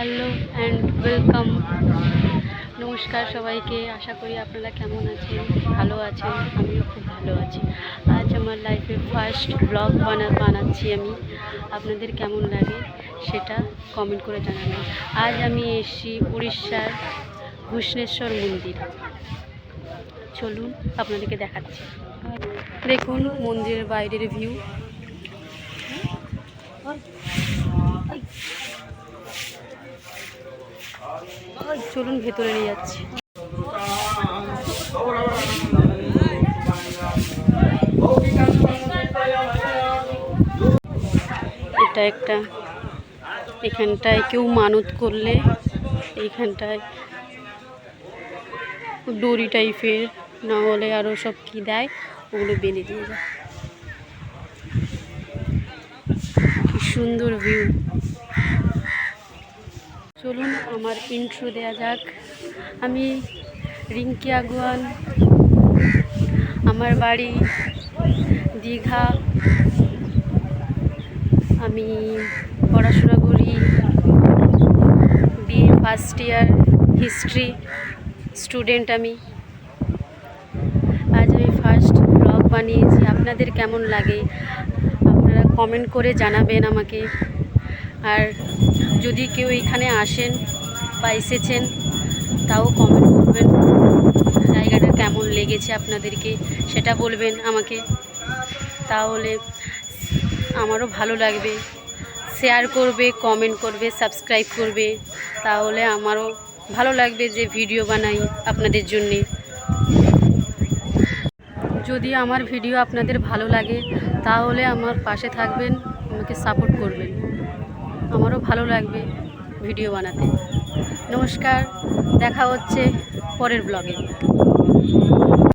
Hello and welcome. নমস্কার সবাইকে। আশা করি আপনারা কেমন আছেন? ভালো আছেন? আমিও খুব ভালো আছি। আজ আমার লাইফের ফার্স্ট ব্লগ বানা, বানাচ্ছি আমি। আপনাদের কেমন লাগে সেটা কমেন্ট করে জানাবেন। আজ আমি এসেছি উড়িষ্যার ঘুষ্ণেশ্বর মন্দির। চলুন আপনাদেরকে দেখাচ্ছি। দেখুন মন্দিরের বাইরের ভিউ চলুন ভেতরে নিয়ে যাচ্ছি। এটা একটা, এখানটায় কেউ মানত করলে, এইখানটায় দড়ি টাইপের, না হলে আরও সব কী দেয়, ওগুলো বেঁধে দিয়ে যায়। কি সুন্দর ভিউ চলুন আমার ইন্ট্রো দেয়া যাক। আমি রিঙ্কি আগুয়ান। আমার বাড়ি দীঘা। আমি পড়াশোনা করি BA first year history student আমি। আজ আমি ফার্স্ট ব্লগ বানিয়েছি। আপনাদের কেমন লাগে? আপনারা কমেন্ট করে জানাবেন আমাকে। আর যদি কেউ এখানে আসেন বা এসেছেন, তাও কমেন্ট করবেন। জায়গাটা কেমন লেগেছে আপনাদেরকে সেটা বলবেন আমাকে। তাহলে আমারও ভালো লাগবে। শেয়ার করবে কমেন্ট করবে সাবস্ক্রাইব করবে। তাহলে আমারও ভালো লাগবে যে ভিডিও বানাই আপনাদের জন্যে। যদি আমার ভিডিও আপনাদের ভালো লাগে, তাহলে আমার পাশে থাকবেন, আমাকে সাপোর্ট করবেন। আমারও ভালো লাগবে ভিডিও বানাতে। নমস্কার দেখা হচ্ছে পরের ব্লগে।